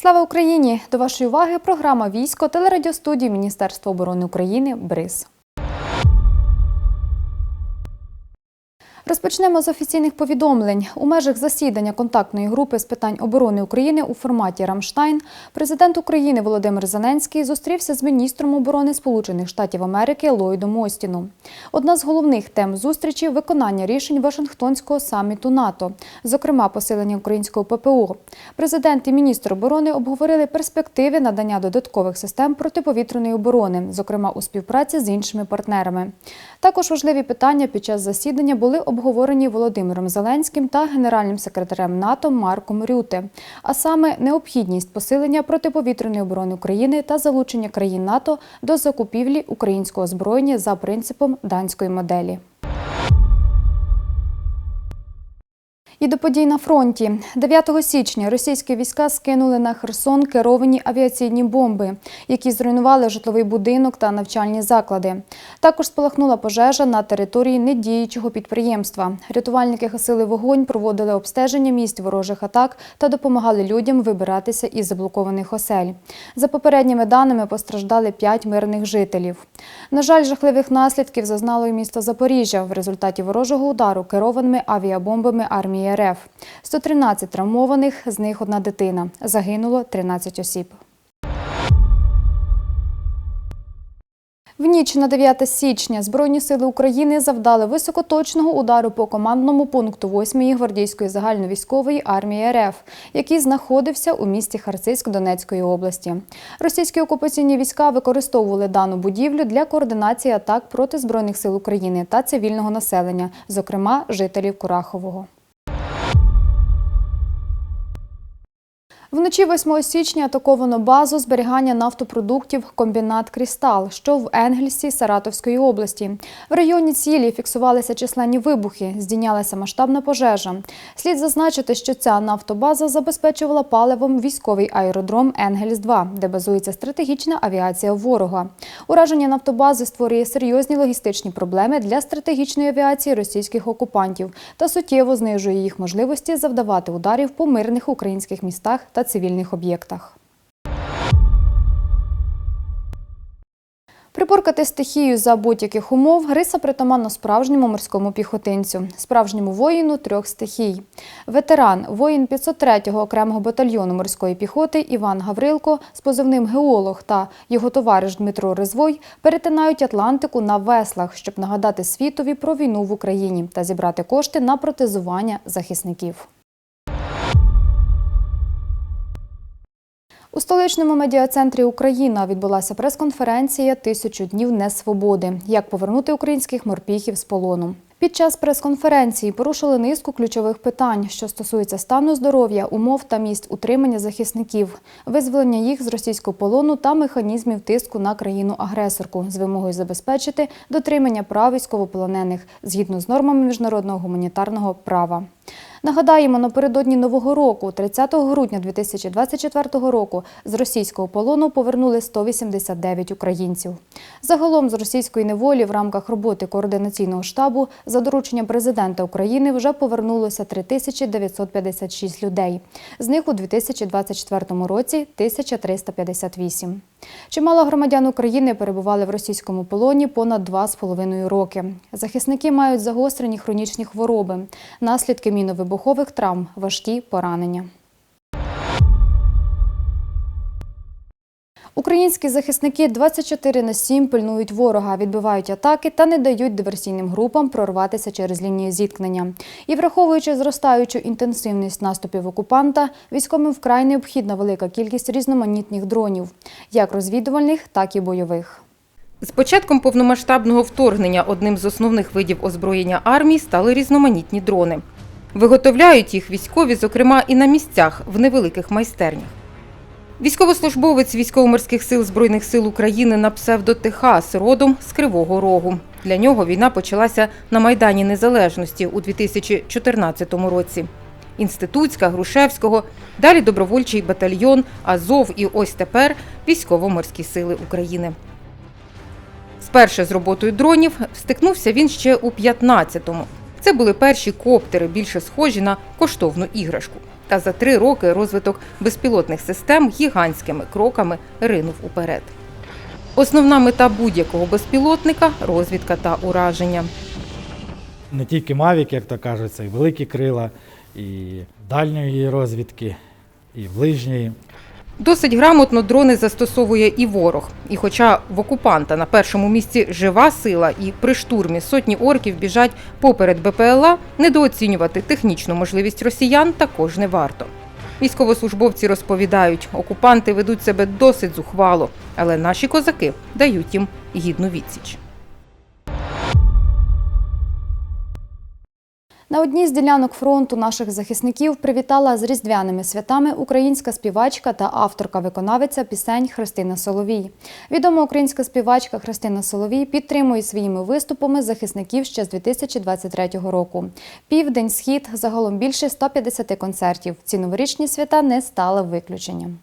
Слава Україні! До вашої уваги програма Військо телерадіостудії Міністерства оборони України БРИЗ. Розпочнемо з офіційних повідомлень. У межах засідання контактної групи з питань оборони України у форматі Рамштайн президент України Володимир Зеленський зустрівся з міністром оборони Сполучених Штатів Америки Ллойдом Остіном. Одна з головних тем зустрічі виконання рішень Вашингтонського саміту НАТО, зокрема посилення українського ППО. Президент і міністр оборони обговорили перспективи надання додаткових систем протиповітряної оборони, зокрема у співпраці з іншими партнерами. Також важливі питання під час засідання були обговорені Володимиром Зеленським та генеральним секретарем НАТО Марком Рюте, а саме необхідність посилення протиповітряної оборони України та залучення країн НАТО до закупівлі українського озброєння за принципом данської моделі. І до подій на фронті 9 січня російські війська скинули на Херсон керовані авіаційні бомби, які зруйнували житловий будинок та навчальні заклади. Також спалахнула пожежа на території недіючого підприємства. Рятувальники гасили вогонь, проводили обстеження місць ворожих атак та допомагали людям вибиратися із заблокованих осель. За попередніми даними постраждали 5 мирних жителів. На жаль, жахливих наслідків зазнало і місто Запоріжжя в результаті ворожого удару керованими авіабомбами армії РФ. 113 травмованих, з них одна дитина. Загинуло 13 осіб. В ніч на 9 січня Збройні сили України завдали високоточного удару по командному пункту 8-ї гвардійської загальновійськової армії РФ, який знаходився у місті Харцизьк Донецької області. Російські окупаційні війська використовували дану будівлю для координації атак проти Збройних сил України та цивільного населення, зокрема жителів Курахового. Вночі 8 січня атаковано базу зберігання нафтопродуктів комбінат Крістал, що в Енгельсі Саратовської області. В районі цілі фіксувалися численні вибухи, здійнялася масштабна пожежа. Слід зазначити, що ця нафтобаза забезпечувала паливом військовий аеродром Енгельс-2, де базується стратегічна авіація ворога. Ураження нафтобази створює серйозні логістичні проблеми для стратегічної авіації російських окупантів та суттєво знижує їх можливості завдавати ударів по мирних українських містах та цивільних об'єктах. Припоркати стихію за будь-яких умов риса притаманна справжньому морському піхотинцю, справжньому воїну трьох стихій. Ветеран, воїн 503-го окремого батальйону морської піхоти Іван Гаврилко з позивним геолог та його товариш Дмитро Резвой перетинають Атлантику на веслах, щоб нагадати світові про війну в Україні та зібрати кошти на протезування захисників. У столичному медіа-центрі Україна відбулася прес-конференція Тисячу днів несвободи. Як повернути українських морпіхів з полону. Під час прес-конференції порушили низку ключових питань, що стосуються стану здоров'я, умов та місць утримання захисників, визволення їх з російського полону та механізмів тиску на країну-агресорку з вимогою забезпечити дотримання прав військовополонених згідно з нормами міжнародного гуманітарного права. Нагадаємо, напередодні Нового року, 30 грудня 2024 року, з російського полону повернули 189 українців. Загалом з російської неволі в рамках роботи координаційного штабу за дорученням президента України вже повернулося 3956 людей. З них у 2024 році 1358. Чимало громадян України перебували в російському полоні понад 2,5 роки. Захисники мають загострені хронічні хвороби, наслідки міновибухових травм, важкі поранення. Українські захисники 24 на 7 пильнують ворога, відбивають атаки та не дають диверсійним групам прорватися через лінію зіткнення. І враховуючи зростаючу інтенсивність наступів окупанта, військовим вкрай необхідна велика кількість різноманітних дронів, як розвідувальних, так і бойових. З початком повномасштабного вторгнення одним з основних видів озброєння армії стали різноманітні дрони. Виготовляють їх військові, зокрема, і на місцях в невеликих майстернях. Військовослужбовець військово-морських сил Збройних сил України на псевдо Техас родом з Кривого Рогу. Для нього війна почалася на Майдані Незалежності у 2014 році. Інститутська, Грушевського, далі добровольчий батальйон, Азов і ось тепер військово-морські сили України. Сперше з роботою дронів стикнувся він ще у 15-му. Це були перші коптери, більше схожі на коштовну іграшку. Та за три роки розвиток безпілотних систем гігантськими кроками ринув уперед. Основна мета будь-якого безпілотника розвідка та ураження. Не тільки Мавік, як то кажуть, це і великі крила, і дальньої розвідки, і ближньої. Досить грамотно дрони застосовує і ворог. І хоча в окупанта на першому місці жива сила і при штурмі сотні орків біжать поперед БПЛА, недооцінювати технічну можливість росіян також не варто. Військовослужбовці розповідають, окупанти ведуть себе досить зухвало, але наші козаки дають їм гідну відсіч. На одній з ділянок фронту наших захисників привітала з різдвяними святами українська співачка та авторка-виконавиця пісень Христина Соловій. Відома українська співачка Христина Соловій підтримує своїми виступами захисників ще з 2023 року. Південь, схід, загалом більше 150 концертів. Ці новорічні свята не стали виключенням.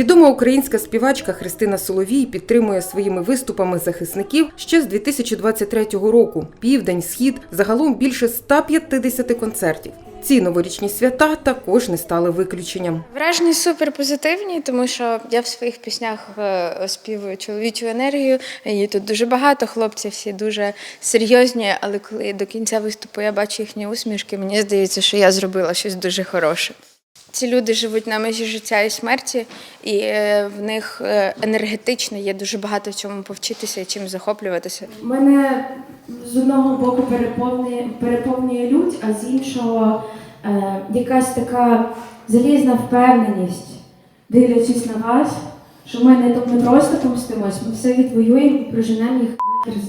Відома українська співачка Христина Соловій підтримує своїми виступами захисників ще з 2023 року. Південь, схід, загалом більше 150 концертів. Ці новорічні свята також не стали виключенням. Враження супер позитивні, тому що я в своїх піснях е, чоловічу енергію. Її тут дуже багато, хлопці всі дуже серйозні, але коли до кінця виступу я бачу їхні усмішки, мені здається, що я зробила щось дуже хороше. Ці люди живуть на межі життя і смерті, і е, в них е, енергетично є дуже багато в чому повчитися і чим захоплюватися. Мене з одного боку переповнює, переповнює лють, а з іншого е, якась така залізна впевненість, дивлячись на вас, що ми не, не просто помстимось, ми все відвоюємо і проженемо їх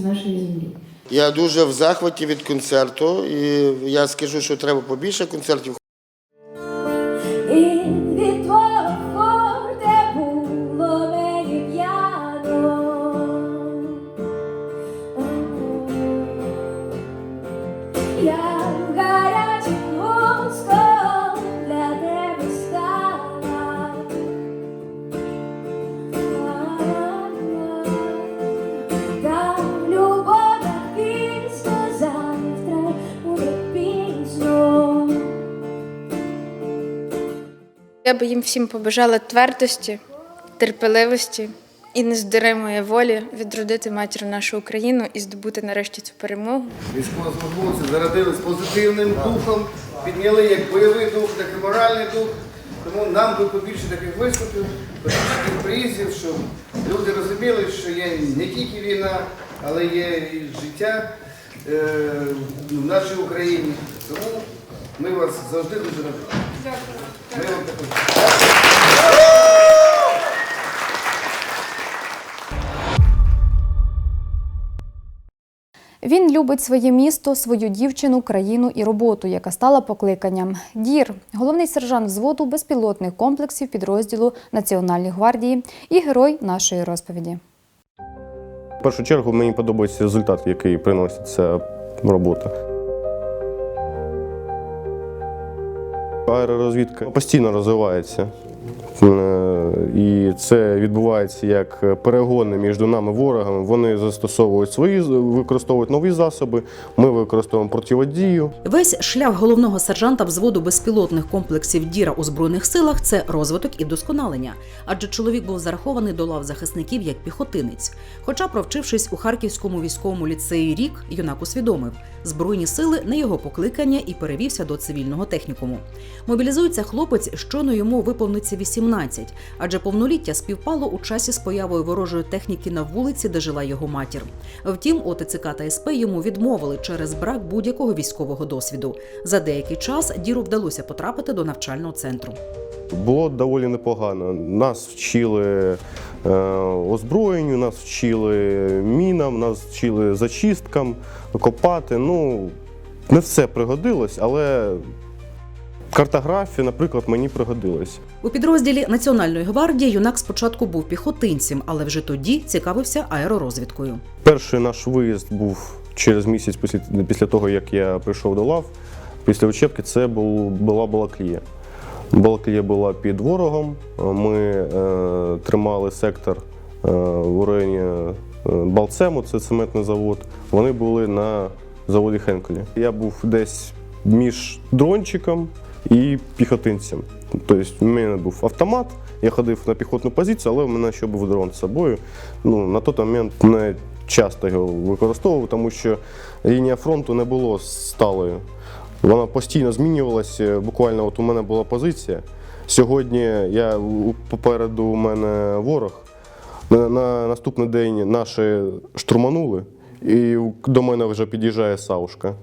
з нашої землі. Я дуже в захваті від концерту, і я скажу, що треба побільше концертів. І від Я би їм всім побажала твердості, терпеливості і нездоримої волі відродити матір нашу Україну і здобути нарешті цю перемогу. Військовослужбовці зарядили з позитивним духом, підняли як бойовий дух, так і моральний дух. Тому нам би побільше таких виступів, побільше приїздів, щоб люди розуміли, що є не тільки війна, але є і життя е, в нашій Україні. Тому ми вас завжди дуже раді. Ми вам також. Він любить своє місто, свою дівчину, країну і роботу, яка стала покликанням. Дір, головний сержант взводу безпілотних комплексів підрозділу Національної гвардії і герой нашої розповіді. В першу чергу мені подобається результат, який приносить ця робота. Аеророзвідка постійно розвивається. Е, І це відбувається як перегони між нами ворогами. Вони застосовують свої, використовують нові засоби, ми використовуємо противодію. Весь шлях головного сержанта взводу безпілотних комплексів Діра у збройних силах це розвиток і досконалення, адже чоловік був зарахований до лав захисників як піхотинець. Хоча, провчившись у харківському військовому ліцеї рік, юнак усвідомив, збройні сили не його покликання і перевівся до цивільного технікуму. Мобілізується хлопець, щойно йому виповниться 18, адже повноліття співпало у часі з появою ворожої техніки на вулиці, де жила його матір. Втім, ОТЦК та СП йому відмовили через брак будь-якого військового досвіду. За деякий час діру вдалося потрапити до навчального центру. Було доволі непогано. Нас вчили е, озброєнню, нас вчили мінам, нас вчили зачисткам, копати. Ну, не все пригодилось, але Картографія, наприклад, мені пригодилась. У підрозділі Національної гвардії юнак спочатку був піхотинцем, але вже тоді цікавився аеророзвідкою. Перший наш виїзд був через місяць після, після того, як я прийшов до лав. Після учебки це був, була Балаклія. Балаклія була під ворогом. Ми е, тримали сектор е, в районі е, Балцему, це цементний завод. Вони були на заводі Хенкелі. Я був десь між дрончиком і піхотинцем. Тобто в мене був автомат, я ходив на піхотну позицію, але в мене ще був дрон з собою. Ну, на той момент не часто його використовував, тому що лінія фронту не була сталою. Вона постійно змінювалася. Буквально от у мене була позиція. Сьогодні я попереду у мене ворог. На, на наступний день наші штурманули, і до мене вже під'їжджає Саушка.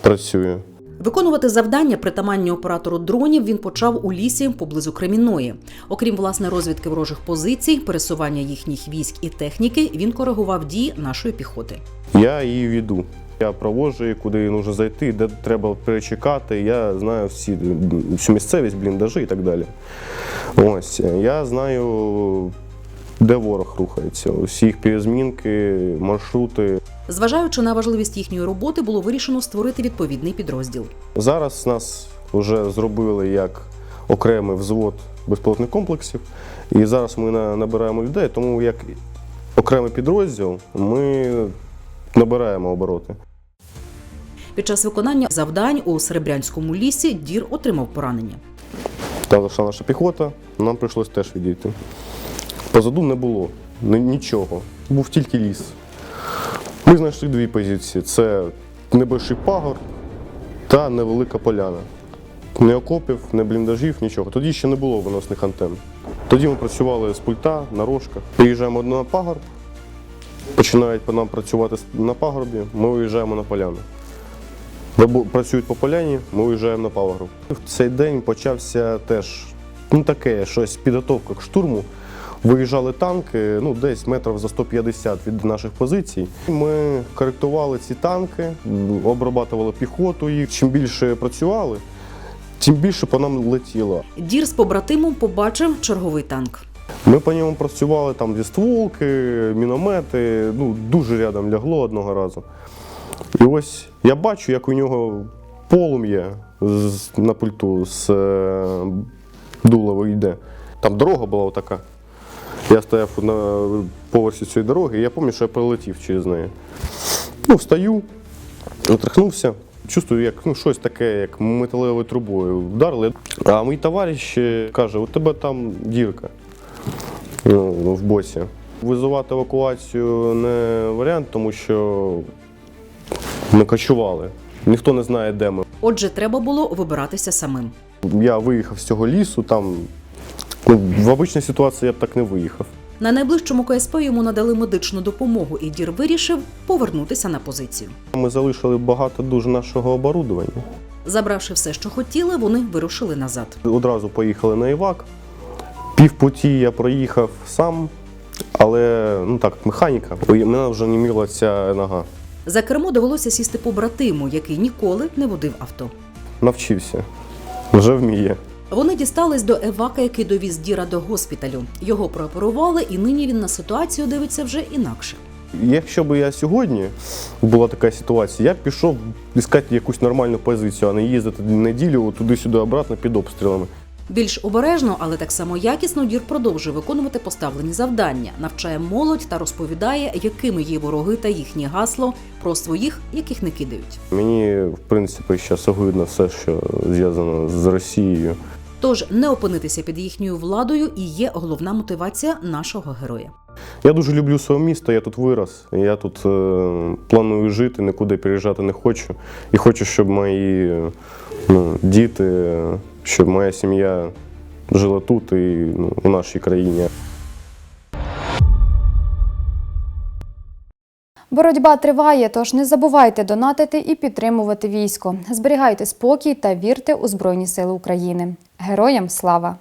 Працює. Виконувати завдання притаманні оператору дронів він почав у лісі поблизу Кремінної. Окрім власне розвідки ворожих позицій, пересування їхніх військ і техніки, він коригував дії нашої піхоти. Я її веду. Я проводжу її, куди їй нужно зайти, де треба перечекати. Я знаю всі, всю місцевість, бліндажі і так далі. Ось, я знаю, де ворог рухається, усі їх перезмінки, маршрути. Зважаючи на важливість їхньої роботи, було вирішено створити відповідний підрозділ. Зараз нас вже зробили як окремий взвод безпілотних комплексів. І зараз ми набираємо людей, тому як окремий підрозділ ми набираємо обороти. Під час виконання завдань у Серебрянському лісі дір отримав поранення. Там зайшла наша піхота, нам прийшлось теж відійти. Позаду не було нічого, був тільки ліс. Ми знайшли дві позиції: це небольший пагор та невелика поляна. Не окопів, не бліндажів, нічого. Тоді ще не було виносних антенн. Тоді ми працювали з пульта на рожках. Приїжджаємо на пагорб, починають по нам працювати на пагорбі, ми виїжджаємо на поляну. Працюють по поляні, ми виїжджаємо на пагорб. В цей день почався теж ну, таке щось підготовка к штурму. Виїжджали танки ну, десь метрів за 150 від наших позицій. Ми коректували ці танки, обрабатували піхоту їх. Чим більше працювали, тим більше по нам летіло. Дір з побратимом побачив черговий танк. Ми по ньому працювали там зі стволки, міномети, ну дуже рядом лягло одного разу. І ось я бачу, як у нього полум'я на пульту з е, йде. Там дорога була отака. Я стояв на поверсі цієї дороги, і я пам'ятаю, що я пролетів через неї. Ну, встаю, отрахнувся. Чувствую, як ну, щось таке, як металевою трубою вдарили. А мій товариш е, каже: у тебе там дірка ну, в боці. Визивати евакуацію не варіант, тому що ми кочували. Ніхто не знає, де ми. Отже, треба було вибиратися самим. Я виїхав з цього лісу, там ну, в обичній ситуації я б так не виїхав. На найближчому КСП йому надали медичну допомогу, і дір вирішив повернутися на позицію. Ми залишили багато дуже нашого оборудування. Забравши все, що хотіли, вони вирушили назад. Одразу поїхали на Івак. Півпуті я проїхав сам, але ну так, механіка. У мене вже не міла ця нога. За кермо довелося сісти побратиму, який ніколи не водив авто. Навчився. Вже вміє. Вони дістались до Евака, який довіз діра до госпіталю. Його прооперували, і нині він на ситуацію дивиться вже інакше. Якщо б я сьогодні була така ситуація, я б пішов іскати якусь нормальну позицію, а не їздити неділю туди-сюди обратно під обстрілами. Більш обережно, але так само якісно дір продовжує виконувати поставлені завдання, навчає молодь та розповідає, якими є вороги та їхнє гасло про своїх, яких не кидають. Мені, в принципі, зараз огидно все, що зв'язано з Росією. Тож не опинитися під їхньою владою і є головна мотивація нашого героя. Я дуже люблю своє місто, я тут вирос. Я тут е, планую жити, нікуди переїжджати не хочу. І хочу, щоб мої ну, діти, щоб моя сім'я жила тут і ну, у нашій країні. Боротьба триває, тож не забувайте донатити і підтримувати військо. Зберігайте спокій та вірте у Збройні Сили України. Героям слава!